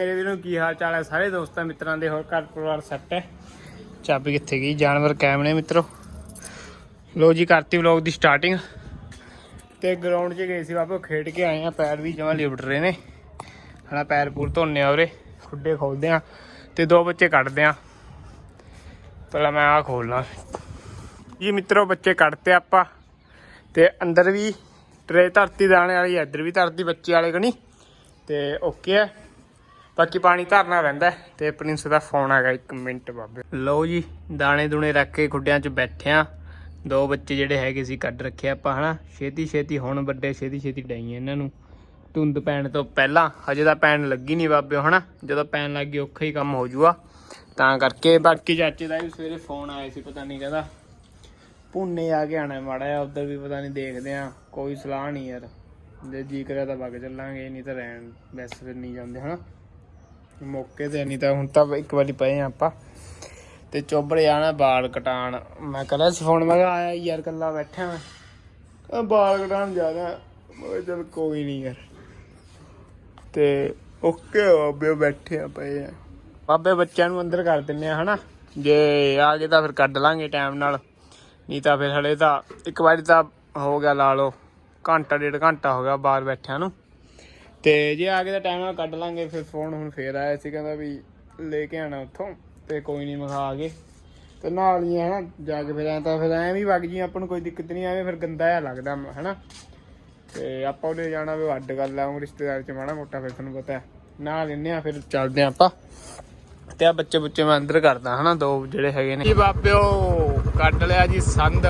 ਮੇਰੇ ਵੀਰੋ ਕੀ ਹਾਲ ਚਾਲ ਹੈ? ਸਾਰੇ ਦੋਸਤਾਂ ਮਿੱਤਰਾਂ ਦੇ ਹੋਰ ਘਰ ਪਰਿਵਾਰ ਸੈੱਟ ਹੈ। ਚਾਬੀ ਕਿੱਥੇ ਗਈ? ਜਾਨਵਰ ਕਾਇਮ ਨੇ ਮਿੱਤਰੋ। ਲੋ ਜੀ, ਕਰਤੀ ਵਲੌਗ ਦੀ ਸਟਾਰਟਿੰਗ ਤੇ ਗਰਾਊਂਡ 'ਚ ਗਏ ਸੀ ਬਾਬਾ, ਖੇਡ ਕੇ ਆਏ ਆ ਪੈਰ ਵੀ ਜਮਾਂ ਲਿਬੜ ਰਹੇ ਨੇ। ਹਣਾ ਪੈਰ ਪੂਰ ਧੋਨੇ ਆ ਉਰੇ। ਖੁੱਡੇ ਖੋਲਦੇ ਆ ਤੇ ਦੋ ਬੱਚੇ ਕੱਢਦੇ ਆ ਪਹਿਲਾਂ ਮੈਂ ਆ ਖੋਲਣਾ ਜੀ ਮਿੱਤਰੋ, ਬੱਚੇ ਕੱਢਤੇ ਆਪਾਂ। ਤੇ ਅੰਦਰ ਵੀ ਟਰੇ ਧਰਤੀ ਦਾਣੇ ਵਾਲੀ ਇੱਧਰ ਵੀ ਧਰਤੀ ਬੱਚੇ ਵਾਲੇ ਕਣੀ। ਤੇ ਓਕੇ ਹੈ। ਬਾਕੀ ਪਾਣੀ ਧਰਨਾ ਰਹਿੰਦਾ ਹੈ ਤੇ ਪ੍ਰਿੰਸ ਦਾ ਫੋਨ ਆ ਗਿਆ 1 ਮਿੰਟ ਬਾਬੇ। ਲਓ ਜੀ, ਦਾਣੇ ਦੁਣੇ ਰੱਖ ਕੇ ਖੁੱਡਿਆਂ 'ਚ ਬੈਠਿਆਂ ਦੋ ਬੱਚੇ ਜਿਹੜੇ ਹੈਗੇ ਸੀ ਕੱਢ ਰੱਖੇ ਆਪਾਂ, ਹਨਾ? ਛੇਤੀ ਛੇਤੀ ਹੁਣ ਵੱਡੇ, ਛੇਤੀ ਛੇਤੀ ਡਾਈਏ ਇਹਨਾਂ ਨੂੰ। ਧੁੰਦ ਪੈਣ ਤੋਂ ਪਹਿਲਾਂ, ਹਜੇ ਤਾਂ ਪੈਣ ਲੱਗੀ ਨਹੀਂ ਬਾਬੇ, ਹਨਾ? ਜਦੋਂ ਪੈਣ ਲੱਗੀ ਔਖਾ ਹੀ ਕੰਮ ਹੋ ਜੂਗਾ। ਤਾਂ ਕਰਕੇ ਬਾਕੀ ਚਾਚੇ ਦਾ ਵੀ ਸਵੇਰੇ ਫੋਨ ਆਇਆ ਸੀ, ਪਤਾ ਨਹੀਂ ਕਹਿੰਦਾ। ਪੁੰਨੇ ਆ ਕੇ ਆਣਾ ਮਾੜਾ ਜਿਹਾ, ਉਧਰ ਵੀ ਪਤਾ ਨਹੀਂ ਦੇਖਦੇ ਆ। ਕੋਈ ਸਲਾਹ ਨਹੀਂ ਯਾਰ। ਜੇ ਜੀ ਕਰਿਆ ਤਾਂ ਵਗ ਚੱਲਾਂਗੇ, ਨਹੀਂ ਤਾਂ ਰਹਿਣ ਵੈਸੇ ਫਿਰ ਨਹੀਂ ਜਾਂਦੇ, ਹਨਾ? ਮੌਕੇ ਤੇ ਨਹੀਂ ਤਾਂ ਹੁਣ ਤਾਂ ਇੱਕ ਵਾਰੀ ਪਏ ਆ ਆਪਾਂ। ਤੇ ਚੋਬੜੇ ਆਣਾ ਬਾਲ ਕਟਾਣ। ਮੈਂ ਕਹਿੰਦਾ ਸੀ ਫੋਨ ਮੈਂ ਕਿਹਾ ਆਇਆ ਯਾਰ ਕੱਲਾ ਬੈਠਾ ਮੈਂ। ਕਹਿੰਦਾ ਬਾਲ ਕਟਾਣ ਜਾਣਾ ਮੈਂ ਕਿਹਾ ਚੱਲ ਕੋਈ ਨਹੀਂ ਯਾਰ। ਤੇ ਓਕੇ ਬਾਬੇ ਬੈਠੇ ਆ ਪਏ ਆ। ਬਾਬੇ, ਬੱਚਿਆਂ ਨੂੰ ਅੰਦਰ ਕਰ ਦਿੰਨੇ ਆ, ਹਨਾ? ਜੇ ਆ ਗਏ ਤਾਂ ਫਿਰ ਕੱਢ ਲਾਂਗੇ ਟਾਈਮ ਨਾਲ। ਨਹੀਂ ਤਾਂ ਫਿਰ ਹਲੇ ਤਾਂ ਇੱਕ ਵਾਰੀ ਤਾਂ ਹੋ ਗਿਆ ਲਾ ਲਓ। ਘੰਟਾ, ਡੇਢ ਘੰਟਾ ਹੋ ਗਿਆ ਬਾਹਰ ਬੈਠਿਆਂ ਨੂੰ। ਤੇ ਜੇ ਆ ਕੇ ਤਾਂ ਟਾਈਮ ਨਾਲ ਕੱਢ ਲਾਂਗੇ, ਫਿਰ ਫੋਨ ਹੁਣ ਫੇਰ ਆਇਆ ਸੀ, ਕਹਿੰਦਾ ਵੀ ਲੈ ਕੇ ਆਣਾ ਉੱਥੋਂ, ਤੇ ਕੋਈ ਨਹੀਂ ਮਖਾ ਆ ਗਏ ਤੇ ਨਾਲ ਹੀ ਹਨਾ ਜਾ ਕੇ ਫਿਰ ਐਂ ਤਾਂ ਫਿਰ ਐਂ ਵੀ ਵਗ ਜੀ ਆਪਾਂ ਨੂੰ ਕੋਈ ਦਿੱਕਤ ਨਹੀਂ ਆਵੇ ਫਿਰ ਗੰਦਾ ਜਿਹਾ ਲੱਗਦਾ, ਹਨਾ? ਤੇ ਆਪਾਂ ਉਹਨੇ ਜਾਣਾ ਵੀ ਅੱਡ ਗੱਲ ਆ, ਉਹ ਰਿਸ਼ਤੇਦਾਰ ਚ ਮਾੜਾ ਮੋਟਾ ਫਿਰ ਤੁਹਾਨੂੰ ਪਤਾ ਨਾਲ ਲੈਨੇ ਆ, ਫਿਰ ਚੱਲਦੇ ਆ ਆਪਾਂ। ਤੇ ਆ ਬੱਚੇ ਬੁੱਚੇ ਮੈਂ ਅੰਦਰ ਕਰਦਾ, ਹਨਾ, ਦੋ ਜਿਹੜੇ ਹੈਗੇ ਨੇ। ਜੀ ਬਾਬਿਓ, ਕੱਢ ਲਿਆ ਜੀ ਸੰਦ।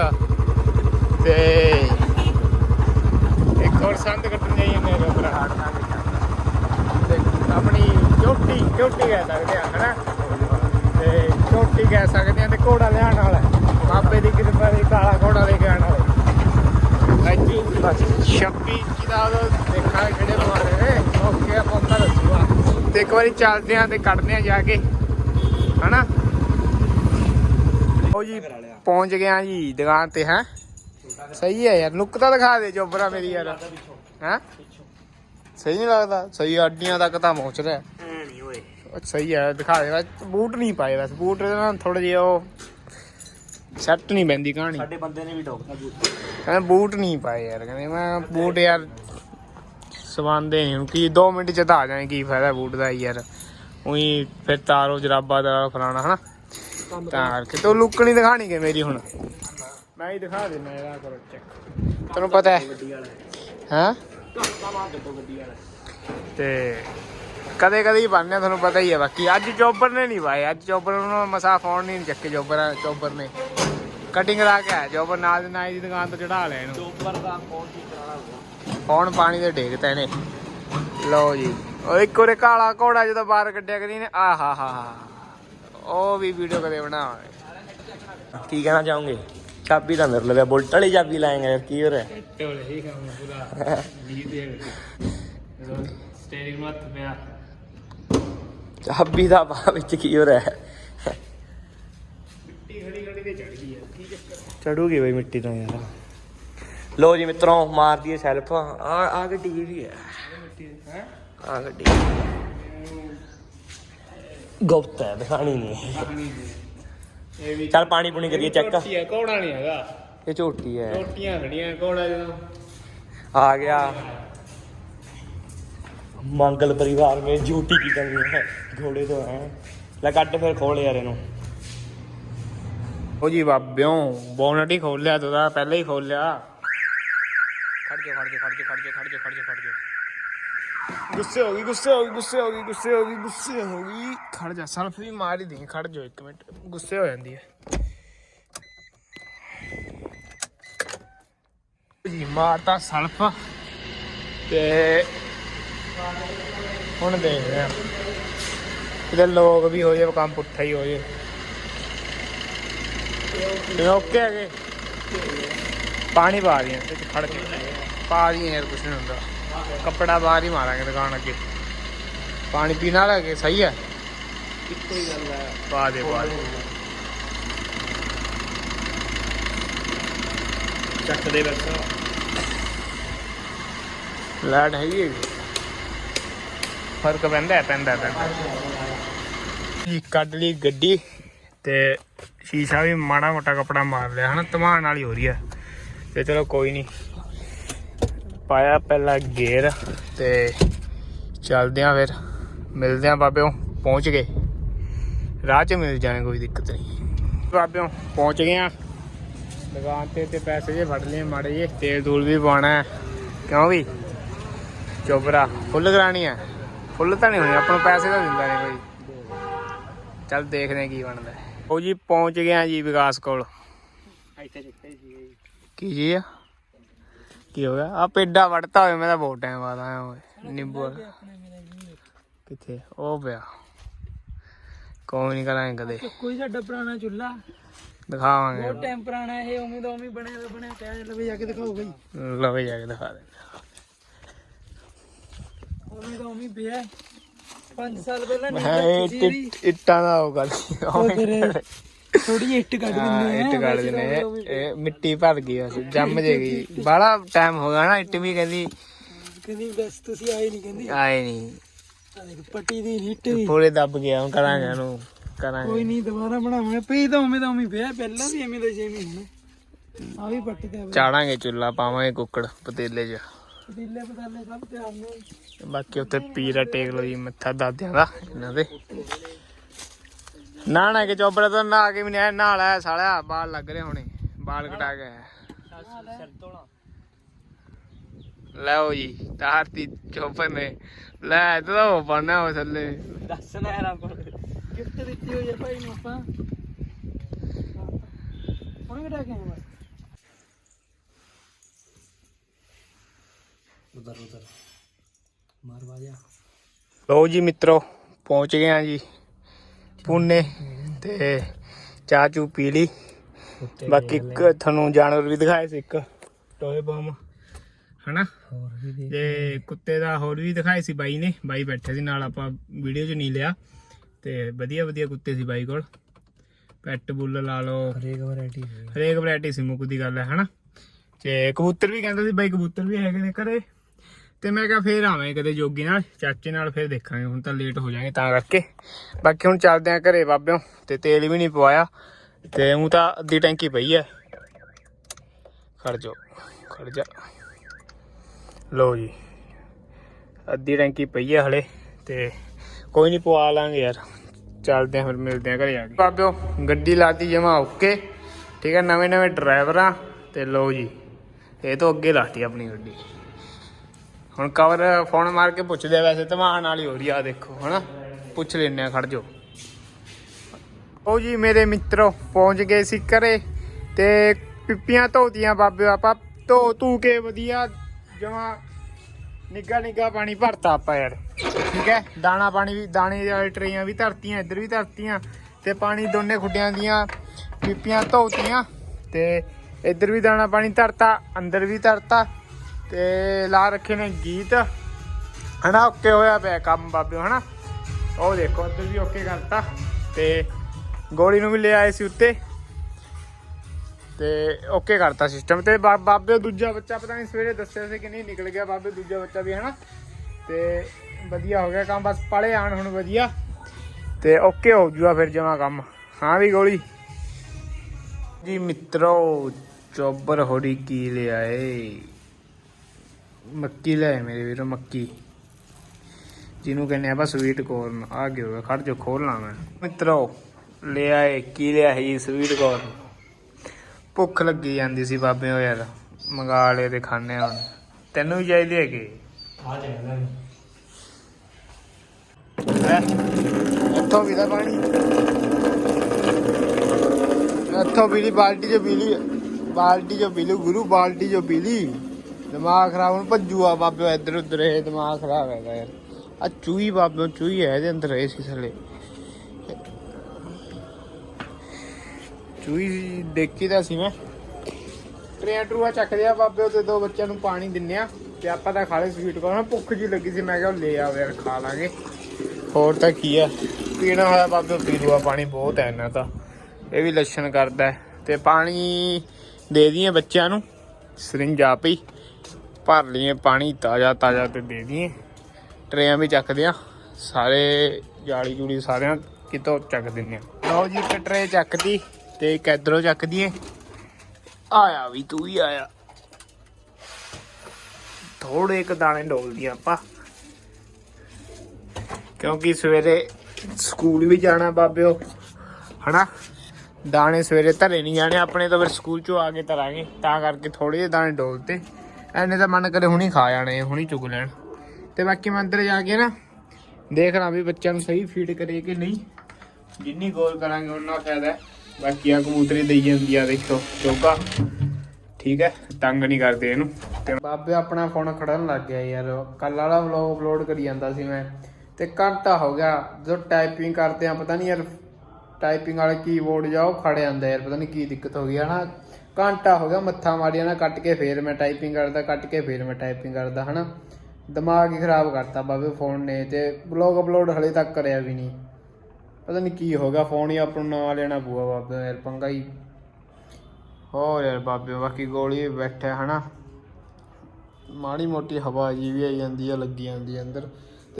ਤੇ ਇੱਕ ਹੋਰ ਸੰਦ ਕੱਢਣ ਜਾਈਏ ਮੇਰੇ ਉੱਪਰ ਹਾੜ ਨਾਲ ਆਪਣੀ ਝੋਟੀ ਝੋਟੀ ਕਹਿ ਸਕਦੇ ਆ, ਹਨਾ? ਤੇ ਝੋਟੀ ਕਹਿ ਸਕਦੇ ਆ ਤੇ ਘੋੜਾ ਲਿਆਉਣ ਵਾਲਾ ਬਾਬੇ ਦੀ ਕਿਰਪਾ ਦੀ ਕਾਲਾ ਘੋੜਾ ਲੈ ਕੇ ਆਉਣ ਵਾਲਾ ਅੱਜੀ ਬਸ 26 ਇੰਚੀ ਕਿਹੜੇ ਬਵਾਰੇ ਨੇ? ਓਕੇ, ਆਪਾਂ ਤਾਂ ਦੱਸੂਗਾ। ਤੇ ਇੱਕ ਵਾਰੀ ਚੱਲਦੇ ਆਂ ਤੇ ਕੱਢਦੇ ਆ ਜਾ ਕੇ, ਹਨਾ? ਉਹ ਜੀ, ਪਹੁੰਚ ਗਿਆ ਜੀ ਦੁਕਾਨ ਤੇ, ਹੈ? ਸਹੀ ਹੈ ਯਾਰ ਨੁਕਤਾ ਦਿਖਾ ਦੇ ਜੋਬਰਾ ਮੇਰੀ ਯਾਰ। ਹੈ? ਸਹੀ ਨਹੀਂ ਲੱਗਦਾ। ਸਹੀ ਅੱਡੀਆਂ ਤੱਕ ਤਾਂ ਪਹੁੰਚ ਰਿਹਾ। ਐ ਨਹੀਂ ਓਏ। ਉਹ ਸਹੀ ਹੈ ਦਿਖਾ ਦੇ। ਬਸ ਬੂਟ ਨਹੀਂ ਪਾਏ ਬਸ ਬੂਟ ਦੇ ਨਾਲ ਥੋੜੇ ਜਿਹਾ ਉਹ ਸੈੱਟ ਨਹੀਂ ਬੈਂਦੀ ਕਹਾਣੀ। ਸਾਡੇ ਬੰਦੇ ਨੇ ਵੀ ਬੂਟ। ਕਹਿੰਦੇ ਬੂਟ ਨਹੀਂ ਪਾਏ ਯਾਰ ਕਹਿੰਦੇ ਮੈਂ ਬੂਟ ਯਾਰ ਸਵਾਂਦੇ ਨਹੀਂ ਕੀ 2 ਮਿੰਟ ਚ ਤਾਂ ਆ ਜਾਏ ਕੀ ਫਾਇਦਾ ਬੂਟ ਦਾ ਯਾਰ। ਉਹੀ ਫਿਰ ਤਾਰੋ ਜਰਾਬਾ ਦਾ ਫਲਾਣਾ ਹਨਾ? ਤਾਂ ਕਰਕੇ। ਤੋ ਲੁੱਕ ਨਹੀਂ ਦਿਖਾਣੀ ਕਿ ਮੇਰੀ ਹੁਣ? ਮੈਂ ਹੀ ਦਿਖਾ ਦੇਣਾ ਇਹਦਾ ਕਰੋ ਚੈੱਕ ਤੈਨੂੰ ਪਤਾ ਹੈ। ਹਾਂ? ਗੱਡੀ ਵਾਲਾ ਤੇ ਕਦੇ ਕਦੇ ਹੀ ਆ ਤੁਹਾਨੂੰ ਪਤਾ ਹੀ ਹੈ ਬਾਕੀ। ਅੱਜ ਚੋਬਰ ਨੇ ਨਹੀਂ ਪਾਏ ਅੱਜ ਚੋਬਰ ਨੂੰ ਮਸਾ ਫੋਨ ਨਹੀਂ ਚੱਕੇ ਚੋਬਰ ਚੋਬਰ ਨੇ। ਕਟਿੰਗ ਕਰਾ ਕੇ ਆਇਆ ਚੋਬਰ ਨਾਲ ਦੇ ਨਾਲ ਦੀ ਦੁਕਾਨ ਤੋਂ ਚੜਾ ਲਿਆ ਇਹਨੂੰ। ਚੋਪਰ ਦਾ ਫੋਨ ਕੀ ਕਰਾਣਾ ਹੋਊਗਾ। ਫੋਨ ਪਾਣੀ ਦੇ ਡੇਗਤਾ ਇਹਨੇ। ਲਓ ਜੀ ਉਹ ਇੱਕ ਉਹਰੇ ਕਾਲਾ ਘੋੜਾ ਜਦੋਂ ਬਾਹਰ ਕੱਢਿਆ ਕਰੀ ਨੇ ਆ ਹਾ ਹਾ ਹਾ। ਉਹ ਵੀ ਵੀਡੀਓ ਕਦੇ ਬਣਾਵਾਂਗੇ। ਕੀ ਕਹਿਣਾ ਚਾਹੋਗੇ? ਚਾਬੀ ਤਾਂ ਮੇਰੇ ਲਵੇ ਬੁਲਟ ਵਾਲੀ ਚਾਬੀ ਲਾਏਗਾ ਯਾਰ ਕੀ ਹੋ? ਰਿਹਾ ਟੋਲੇ ਹੀ ਕੰਮ ਪੂਰਾ। ਜੀ ਦੇ ਸਟੇਰਿੰਗ ਨੂੰ ਹੱਥ ਪਿਆ। ਚਾਬੀ ਦਾ ਬਾਹ ਵਿੱਚ ਕੀ ਹੋ? ਰਿਹਾ ਮਿੱਟੀ ਖੜੀ ਖੜੀ ਤੇ ਚੜ ਗਈ ਹੈ ਕੀ ਚੱਕਰ ਚੜੂਗੀ ਬਈ ਮਿੱਟੀ ਤੋਂ ਯਾਰ। ਲੋ ਜੀ ਮਿੱਤਰੋ ਮਾਰ ਦਈਏ ਸੈਲਫ ਆ ਆ ਗੱਡੀ ਵੀ ਹੈ। ਮਿੱਟੀ ਹੈ? ਆ ਗੱਡੀ। ਗੁਪਤ ਹੈ ਦਿਖਾਣੀ ਨਹੀਂ। ਦੇ ਇਹ ਵੀ ਚੱਲ ਪਾਣੀ ਪੂਣੀ ਕਰੀਏ ਚੈੱਕ। ਝੋਟੀ ਹੈ ਘੋੜਾ ਨਹੀਂ ਹੈਗਾ। ਇਹ ਝੋਟੀ ਹੈ। ਰੋਟੀਆਂ ਖੜੀਆਂ ਘੋੜਾ ਜਦੋਂ। ਆ ਗਿਆ। ਮੰਗਲ ਪਰਿਵਾਰ ਮੇ ਝੂਟੀ ਕੀ ਕਮੀ ਹੈ? ਘੋੜੇ ਤੋਂ ਹੈ। ਲੈ ਕੱਟ ਫਿਰ ਖੋਲ ਯਾਰ ਇਹਨੂੰ। ਉਹ ਜੀ ਬਾਬਿਓ ਬੋਨਟ ਹੀ ਖੋਲ ਲਿਆ ਤੂੰ ਤਾਂ ਪਹਿਲਾਂ ਹੀ ਖੋਲ ਲਿਆ। ਖੜ ਜਾ ਖੜ ਜਾ ਖੜ ਜਾ ਖੜ ਜਾ ਖੜ ਜਾ ਖੜ ਜਾ ਖੜ ਜਾ ਗੁੱਸੇ ਹੋ ਗਈ, ਗੁੱਸੇ ਹੋ ਗਈ, ਗੁੱਸੇ ਹੋ ਗਈ, ਗੁੱਸੇ ਹੋ ਗਈ, ਗੁੱਸੇ ਹੋ ਗਈ। ਖੜ ਜਾ ਸਲਫ ਵੀ ਮਾਰ ਹੀ ਦੇ ਖੜ ਜਾ ਇੱਕ ਮਿੰਟ। ਗੁੱਸੇ ਹੋ ਜਾਂਦੀ ਹੈ। ਜੀ, ਮਾਰਤਾ ਸਲਫ। ਤੇ ਹੁਣ ਦੇਖਦੇ ਆ ਇਹਦੇ ਲੋਕ ਵੀ ਹੋ ਜਾਏ ਕੰਮ ਪੁੱਠਾ ਹੀ ਹੋ ਜਾਏ। ਓਕੇ ਹੈਗੇ ਪਾਣੀ ਪਾ ਦੀਆਂ ਤੇ ਖੜ ਕੇ। ਪਾ ਦੀਆਂ ਯਾਰ, ਕੁਛ ਨਹੀਂ ਹੁੰਦਾ। ਕੱਪੜਾ ਬਾਹਰ ਹੀ ਮਾਰਾਂਗੇ ਦੁਕਾਨ ਅੱਗੇ। ਪਾਣੀ ਪੀਣ ਵਾਲਾ ਹੈਗੇ ਸਹੀ ਹੈ? ਇੱਕੋ ਹੀ ਗੱਲ ਹੈ। ਪਾ ਦੇ ਪਾ ਦੇ। ਚੱਕ ਦੇ ਬਸ। ਲਾਈਟ ਹੈਗੀ ਹੈ ਫ਼ਰਕ ਪੈਂਦਾ ਹੈ, ਪੈਂਦਾ ਹੈ, ਪੈਂਦਾ। ਹੈ। ਜੀ ਕੱਢ ਲਈ ਗੱਡੀ ਤੇ ਸ਼ੀਸ਼ਾ ਵੀ ਮਾੜਾ ਮੋਟਾ ਕਪੜਾ ਮਾਰ ਲਿਆ ਹਨਾ? ਧਮਾਨ ਵਾਲੀ ਹੋ ਰਹੀ ਹੈ। ਤੇ ਚਲੋ ਕੋਈ ਨਹੀਂ। ਪਾਇਆ ਪਹਿਲਾ ਗੇਅਰ ਤੇ ਚੱਲਦੇ ਆਂ ਫਿਰ। ਮਿਲਦੇ ਆਂ ਬਾਬਿਓ ਪਹੁੰਚ ਗਏ। ਰਾਹ 'ਚ ਮਿਲ ਜਾਣੇ ਕੋਈ ਦਿੱਕਤ ਨਹੀਂ। ਬਾਬਿਓ ਪਹੁੰਚ ਗਏ ਆਂ। ਦੁਕਾਨ ਤੇ ਤੇ ਪੈਸੇ ਜੇ ਫੜ ਲਏ ਮਾੜੇ ਜੇ ਤੇਲ ਤੂਲ ਵੀ ਪਾਉਣਾ ਹੈ। ਕਿਉਂ ਵੀ? ਚੋਬਰਾ ਫੁੱਲ ਕਰਾਣੀ ਹੈ? ਫੁੱਲ ਤਾਂ ਨਹੀਂ ਹੋਣੀ ਆਪਾਂ ਨੂੰ ਪੈਸੇ ਤਾਂ ਦਿੰਦਾ ਨਹੀਂ ਕੋਈ। ਚੱਲ ਦੇਖਦੇ ਹਾਂ ਕੀ ਬਣਦਾ ਹੈ। ਉਹ ਜੀ ਪਹੁੰਚ ਗਏ ਆ ਜੀ ਵਿਕਾਸ ਕੋਲ। ਇੱਥੇ ਕੀ ਜੀ ਆ? ਕੀ ਹੋ ਗਿਆ? ਆ ਪੇਡਾ ਵੜਤਾ ਹੋਇਆ ਮੈਂ ਤਾਂ ਬਹੁਤ ਟਾਈਮ ਬਾਅਦ ਆਇਆ ਹੋਏ ਨਿੰਬੂ ਵਾਲਾ। ਕਿੱਥੇ? ਉਹ ਪਿਆ। ਕੋਈ ਨਹੀਂ ਕਰਾਂਗੇ ਕਦੇ। ਕੋਈ ਸਾਡਾ ਪੁਰਾਣਾ ਚੁੱਲਾ ਦਿਖਾਵਾਂਗੇ। ਟਾਈਮ ਪੁਰਾਣਾ ਇਹ ਉਵੇਂ ਦਾ ਉਵੇਂ ਬਣਿਆ ਦਾ ਬਣਿਆ। ਪਿਆ ਲਵੇ ਜਾ ਕੇ ਦਿਖਾਓ ਬਈ। ਲਵੇ ਜਾ ਕੇ ਦਿਖਾ ਦੇ। ਉਵੇਂ ਦਾ ਉਵੇਂ ਪਿਆ 5 ਸਾਲ ਪਹਿਲਾਂ ਮੈਂ ਇਹ ਇੱਟ- ਇੱਟਾਂ ਦਾ ਉਹ ਗੱਲ। ਥੋੜੀ ਇੱਟ ਕੱਢ ਹਾਂ ਦਿੰਦੇ ਇੱਟ ਕੱਢ ਦਿੰਦੇ ਇਹ- ਇਹ ਮਿੱਟੀ ਭਰ ਗਈ ਬਸ ਜੰਮ ਜੇਗੀ ਬੜਾ ਟਾਈਮ ਹੋ ਗਿਆ ਨਾ ਇੱਟ ਵੀ ਕਹਿੰਦੀ ਕਹਿੰਦੀ ਬਸ ਤੁਸੀਂ ਆਏ ਨਹੀਂ ਕਹਿੰਦੀ। ਆਏ ਨਹੀਂ ਆ ਦੇਖ ਪੱਟੀ ਦੀ ਇੱਟ ਦੀ ਪੂਰੇ ਦੱਬ ਗਿਆ ਹੁਣ ਕਰਾਂਗੇ ਕਰਾਂਗੇ। ਕੋਈ ਨਹੀਂ ਦੁਬਾਰਾ ਬਣਾਵਾਂਗੇ। ਪਈ ਤਾਂ ਉਵੇਂ ਦਾ ਉਵੇਂ ਪਿਆ ਪਹਿਲਾਂ ਵੀ ਐਵੇਂ ਦਾ ਜਿਵੇਂ ਹੁਣ ਆ ਵੀ ਪੱਟ ਤੇ ਚਾੜਾਂਗੇ ਚੁੱਲਾ ਪਾਵਾਂਗੇ ਕੁੱਕੜ ਪਤੀਲੇ 'ਚ। ਪਤੀਲੇ ਪਤਾਲੇ ਸਭ ਤੇ ਆਉਂਦੇ ਬਾਕੀ ਉੱਥੇ ਪੀਰਾ ਟੇਕ ਲੋ ਜੀ ਮੱਥਾ ਦਾਦਿਆਂ ਦਾ ਇਹਨਾਂ ਦੇ। ਨਾ ਨਾ ਕਿ ਚੋਬੜਾ ਤਾਂ ਨਾ ਕੇ ਵੀ ਨਹੀਂ ਨਾਲ ਆਇਆ ਸਾਲਿਆ ਬਾਲ ਲੱਗ ਰਹੇ ਹੋਣੇ ਬਾਲ ਕਟਾ ਕੇ ਆਇਆ। ਲਓ ਜੀ ਤਾਰਤੀ ਚੋਬਰ ਨੇ ਲੈ ਤਾਂ ਉਹ ਬਣਨਾ ਹੋ ਥੱਲੇ। ਦੱਸ ਨਾ ਯਾਰ ਆਪਾਂ ਗਿਫਟ ਦਿੱਤੀ ਹੋਈ ਹੈ ਭਾਈ ਨੂੰ ਆਪਾਂ। ਹੁਣ ਕਿਹੜਾ ਕੇ ਆਇਆ ਉਧਰ ਉਧਰ। ਮਾਰ ਵਾਜਾ। ਲਓ ਜੀ ਮਿੱਤਰੋ ਪਹੁੰਚ ਗਏ ਆ ਜੀ। ਪੁਣੇ ਤੇ ਚਾਹ ਚੂ ਪੀ ਲਈ। ਬਾਕੀ ਇੱਕ ਤੁਹਾਨੂੰ ਜਾਨਵਰ ਵੀ ਦਿਖਾਏ ਸੀ ਇੱਕ ਟੋਏ ਬੰਮ ਹਨਾ? ਹੋਰ ਵੀ ਦੇ ਤੇ ਕੁੱਤੇ ਦਾ ਹੋਰ ਵੀ ਦਿਖਾਏ ਸੀ ਬਾਈ ਨੇ। ਬਾਈ ਬੈਠੇ ਸੀ ਨਾਲ ਆਪਾਂ ਵੀਡੀਓ 'ਚ ਨਹੀਂ ਲਿਆ। ਤੇ ਵਧੀਆ ਵਧੀਆ ਕੁੱਤੇ ਸੀ ਬਾਈ ਕੋਲ। ਪੈਟ ਬੁੱਲ ਲਾ ਲਓ। ਹਰੇਕ ਵੈਰਾਈਟੀ ਹੈ ਹਰੇਕ ਵੈਰਾਈਟੀ ਸੀ ਮੁੱਕ ਦੀ ਗੱਲ ਹੈ ਹਨਾ? ਤੇ ਕਬੂਤਰ ਵੀ ਕਹਿੰਦਾ ਸੀ ਬਾਈ ਕਬੂਤਰ ਵੀ ਹੈਗੇ ਨੇ ਘਰੇ। ਤੇ ਮੈਂ ਕਿਹਾ ਫੇਰ ਆਵਾਂਗੇ ਕਦੇ ਜੋਗੀ ਨਾਲ, ਚਾਚੇ ਨਾਲ ਫੇਰ ਦੇਖਾਂਗੇ, ਹੁਣ ਤਾਂ ਲੇਟ ਹੋ ਜਾਾਂਗੇ ਤਾਂ ਕਰਕੇ। ਬਾਕੀ ਹੁਣ ਚੱਲਦੇ ਆਂ ਘਰੇ ਬਾਬਿਓ, ਤੇ ਤੇਲ ਵੀ ਨਹੀਂ ਪਵਾਇਆ, ਤੇ ਉਹ ਤਾਂ ਅੱਧੀ ਟੈਂਕੀ ਪਈ ਐ। ਖੜ ਜਾ ਖੜ ਜਾ। ਲਓ ਜੀ, ਅੱਧੀ ਟੈਂਕੀ ਪਈ ਐ ਹਲੇ, ਤੇ ਕੋਈ ਨਹੀਂ ਪਵਾ ਲਾਂਗੇ ਯਾਰ। ਚੱਲਦੇ ਆਂ ਫਿਰ, ਮਿਲਦੇ ਆਂ ਘਰੇ ਆ ਕੇ। ਬਾਬਿਓ, ਗੱਡੀ ਲਾਤੀ ਜਮਾ ਓਕੇ, ਠੀਕ ਹੈ ਨਵੇਂ ਨਵੇਂ ਡਰਾਈਵਰਾਂ ਆ ਤੇ ਲਓ ਜੀ, ਇਹ ਤੋਂ ਅੱਗੇ ਲਾਤੀ ਆਪਣੀ ਗੱਡੀ। ਹੁਣ ਕਵਰ ਫੋਨ ਮਾਰ ਕੇ ਪੁੱਛਦੇ ਆ ਵੈਸੇ, ਧਮਾਨ ਵਾਲੀ ਹੋ ਰਹੀ ਆ ਦੇਖੋ, ਹਨਾ? ਪੁੱਛ ਲੈਨੇ ਆ, ਖੜ ਜੋ ਉਹ ਜੀ ਮੇਰੇ ਮਿੱਤਰੋ, ਪਹੁੰਚ ਗਏ ਸੀ ਘਰੇ ਤੇ ਪਿੱਪੀਆਂ ਧੋਤੀਆਂ ਬਾਬੇ ਆਪਾਂ। ਧੋ, ਧੂ ਕੇ ਵਧੀਆ ਜਮਾ ਨਿੱਗਾ ਨਿੱਗਾ ਪਾਣੀ ਭਰਤਾ ਆਪਾਂ ਯਾਰ। ਠੀਕ ਹੈ? ਦਾਣਾ ਪਾਣੀ ਵੀ, ਦਾਣੇ ਵਾਲੀ ਟਰੇਆਂ ਵੀ ਧਰਤੀਆਂ, ਇੱਧਰ ਵੀ ਧਰਤੀਆਂ ਤੇ ਪਾਣੀ ਦੋਨੇ ਖੁੱਡਿਆਂ ਦੀਆਂ ਪਿੱਪੀਆਂ ਧੋਤੀਆਂ ਤੇ ਇੱਧਰ ਵੀ ਦਾਣਾ ਪਾਣੀ ਧਰਤਾ, ਅੰਦਰ ਵੀ ਧਰਤਾ। ਤੇ ਲਾ ਰੱਖੇ ਨੇ ਗੀਤ। ਹਨਾ, ਓਕੇ ਹੋਇਆ ਪਿਆ ਕੰਮ ਬਾਬੇ ਹਨਾ? ਉਹ ਦੇਖੋ ਉੱਧਰ ਵੀ ਓਕੇ ਕਰਤਾ। ਤੇ ਗੋਲੀ ਨੂੰ ਵੀ ਲੈ ਆਏ ਸੀ ਉੱਤੇ। ਤੇ ਓਕੇ ਕਰਤਾ ਸਿਸਟਮ ਤੇ ਬਾਬੇ ਦੂਜਾ ਬੱਚਾ ਪਤਾ ਨਹੀਂ ਸਵੇਰੇ ਦੱਸਿਆ ਸੀ ਕਿ ਨਹੀਂ, ਨਿਕਲ ਗਿਆ ਬਾਬੇ ਦੂਜਾ ਬੱਚਾ ਵੀ, ਹਨਾ? ਤੇ ਵਧੀਆ ਹੋ ਗਿਆ ਕੰਮ, ਬਸ ਪੜੇ ਆਣ ਹੁਣ ਵਧੀਆ। ਤੇ ਓਕੇ ਹੋ ਜੂਆ ਫਿਰ ਜਮਾ ਕੰਮ। ਹਾਂ ਵੀ ਗੋਲੀ। ਜੀ ਮਿੱਤਰੋ, ਚੋਬਰ ਹੋੜੀ ਕੀ ਲਿਆਏ ਮੱਕੀ ਲੈ ਮੇਰੇ ਵੀਰੋ ਮੱਕੀ। ਜਿਹਨੂੰ ਕਹਿੰਦੇ ਆਪਾਂ ਸਵੀਟ ਕੋਰਨ ਆ ਹੋਇਆ ਖੜ ਜੋ ਖੋਲਣਾ ਮੈਂ। ਮਿੱਤਰੋ ਲੈ ਆਏ ਕੀ ਲਿਆ ਹੈ ਜੀ ਸਵੀਟ ਕੋਰਨ ਭੁੱਖ ਲੱਗੀ ਜਾਂਦੀ ਸੀ ਬਾਬੇ ਉਹ ਯਾਰ ਮੰਗਾ ਲਏ ਤੇ ਖਾਣੇ ਹੁਣ। ਤੈਨੂੰ ਵੀ ਚਾਹੀਦੀ ਹੈਗੀ। ਆ ਹੈ ਇੱਥੋਂ ਵੀ ਦਾ ਪਾਣੀ। ਇੱਥੋਂ ਵੀ ਲਈ ਬਾਲਟੀ ਚ ਪੀ ਲਈ। ਬਾਲਟੀ ਚ ਪੀ ਲਈ ਗੁਰੂ ਬਾਲਟੀ ਚ ਪੀ ਲਈ। ਦਿਮਾਗ ਖਰਾਬ, ਹੁਣ ਭੱਜੂ ਆ ਬਾਬੇ ਇੱਧਰ ਉੱਧਰ ਇਹ ਦਿਮਾਗ ਖਰਾਬ ਹੈਗਾ ਯਾਰ। ਆ ਚੂਹੀ ਬਾਬੇ ਚੂਹੀ ਹੈ ਇਹਦੇ ਅੰਦਰ, ਇਹ ਸੀ ਥੱਲੇ। ਚੂਈ ਦੇਖੀ ਤਾਂ ਸੀ ਮੈਂ। ਟਰੇਆ ਟਰੂਆ ਚੱਕ ਲਿਆ ਬਾਬੇ, ਉਹਦੇ ਦੋ ਬੱਚਿਆਂ ਨੂੰ ਪਾਣੀ ਦਿੰਨੇ ਆ, ਤੇ ਆਪਾਂ ਤਾਂ ਖਾਲੇ ਸਵੀਟ ਕੋਲ ਭੁੱਖ ਜੀ ਲੱਗੀ ਸੀ, ਮੈਂ ਕਿਹਾ ਲੈ ਆ ਯਾਰ, ਖਾ ਲਾਂਗੇ। ਹੋਰ ਤਾਂ ਕੀ ਆ, ਪੀਣਾ ਹੋਇਆ ਬਾਬੇ ਪੀ ਲੂਆ, ਪਾਣੀ ਬਹੁਤ ਹੈ ਇਹਨਾਂ ਦਾ। ਇਹ ਵੀ ਲੱਛਣ ਕਰਦਾ ਤੇ ਪਾਣੀ ਦੇ ਦਈਏ ਬੱਚਿਆਂ ਨੂੰ, ਸਰਿੰਜ ਆਪ ਪਈ ਭਰ ਲਈਏ ਪਾਣੀ, ਤਾਜ਼ਾ ਤਾਜ਼ਾ ਤੇ ਦੇ ਦਈਏ। ਟਰੇਆਂ ਵੀ ਚੱਕਦੇ ਆ। ਸਾਰੇ ਜਾਲੀ ਜੂਲੀ ਸਾਰਿਆਂ ਕਿਤੋਂ ਚੱਕ ਦਿੰਨੇ ਆ। ਲਓ ਜੀ, ਇੱਕ ਟਰੇ ਚੱਕਦੀ ਤੇ ਇੱਕ ਇਧਰੋਂ ਚੱਕ ਦਈਏ ਆਇਆ ਵੀ ਤੂੰ ਵੀ ਆਇਆ। ਥੋੜੇ ਇੱਕ ਦਾਣੇ ਡੋਲਦੀਆਂ ਆਪਾਂ। ਕਿਉਂਕਿ ਸਵੇਰੇ ਸਕੂਲ ਵੀ ਜਾਣਾ ਬਾਬਿਓ, ਹਨਾ? ਦਾਣੇ ਸਵੇਰੇ ਧਰੇ ਨਹੀਂ ਜਾਣੇ, ਆਪਣੇ ਤਾਂ ਫਿਰ ਸਕੂਲ ਚੋਂ ਆ ਕੇ ਧਰਾਂਗੇ। ਤਾਂ ਕਰਕੇ ਥੋੜੇ ਜਿਹੇ ਦਾਣੇ ਡੋਲਤੇ। ਐਨੇ ਤਾਂ ਮਨ ਕਰੇ ਹੁਣੀ ਖਾ ਜਾਣੇ, ਹੁਣੀ ਚੁਗ ਲੈਣ। ਤੇ ਬਾਕੀ ਮੈਂ ਅੰਦਰ ਜਾ ਕੇ ਨਾ ਦੇਖਣਾ ਵੀ ਬੱਚਿਆਂ ਨੂੰ ਸਹੀ ਫੀਡ ਕਰੇ ਕਿ ਨਹੀਂ। ਜਿੰਨੀ ਗੋਲ ਕਰਾਂਗੇ ਉਹਨਾਂ ਫਾਇਦਾ ਹੈ। ਬਾਕੀ ਆ ਕਬੂਤਰੀ ਦਈ ਜਾਂਦੀ ਆ, ਦੇਖੋ ਚੋਗਾ ਠੀਕ ਹੈ, ਤੰਗ ਨਹੀਂ ਕਰਦੇ ਇਹਨੂੰ। ਤੇ ਬਾਬੇ ਆਪਣਾ ਫੋਨ ਖੜਨ ਲੱਗ ਗਿਆ ਯਾਰ। ਕੱਲ ਵਾਲਾ ਵਲੌਗ ਅਪਲੋਡ ਕਰੀ ਜਾਂਦਾ ਸੀ ਮੈਂ। ਤੇ ਘੰਟਾ ਹੋ ਗਿਆ। ਜਦੋਂ ਟਾਈਪਿੰਗ ਕਰਦੇ ਆ, ਪਤਾ ਨਹੀਂ ਯਾਰ ਟਾਈਪਿੰਗ ਵਾਲਾ ਕੀਬੋਰਡ ਜਾ ਉਹ ਖੜ ਜਾਂਦਾ ਯਾਰ। ਪਤਾ ਨਹੀਂ ਕੀ ਦਿੱਕਤ ਹੋ ਗਈ ਹੈ ਨਾ। ਘੰਟਾ ਹੋ ਗਿਆ ਮੱਥਾ ਮਾਰੀ ਨਾ ਕੱਟ ਕੇ ਫੇਰ ਮੈਂ ਟਾਈਪਿੰਗ ਕਰਦਾ, ਕੱਟ ਕੇ ਫੇਰ ਮੈਂ ਟਾਈਪਿੰਗ ਕਰਦਾ, ਹਨਾ? ਦਿਮਾਗ ਹੀ ਖਰਾਬ ਕਰਤਾ ਬਾਬੇ ਫੋਨ ਨੇ ਤੇ ਵਲੌਗ ਅਪਲੋਡ ਹਲੇ ਤੱਕ ਕਰਿਆ ਵੀ ਨਹੀਂ। ਪਤਾ ਨਹੀਂ ਕੀ ਹੋ ਗਿਆ ਫੋਨ ਹੀ ਆਪਣਾ ਨਵਾਂ ਲੈਣਾ ਪਊਗਾ ਬਾਬੇ ਯਾਰ ਪੰਗਾ ਹੀ। ਹੋਰ ਯਾਰ ਬਾਬੇ, ਬਾਕੀ ਗੋਲੀ ਬੈਠਾ, ਹਨਾ? ਮਾੜੀ ਮੋਟੀ ਹਵਾ ਜੀ ਵੀ ਆਈ ਜਾਂਦੀ ਆ, ਲੱਗੀ ਜਾਂਦੀ ਆ ਅੰਦਰ।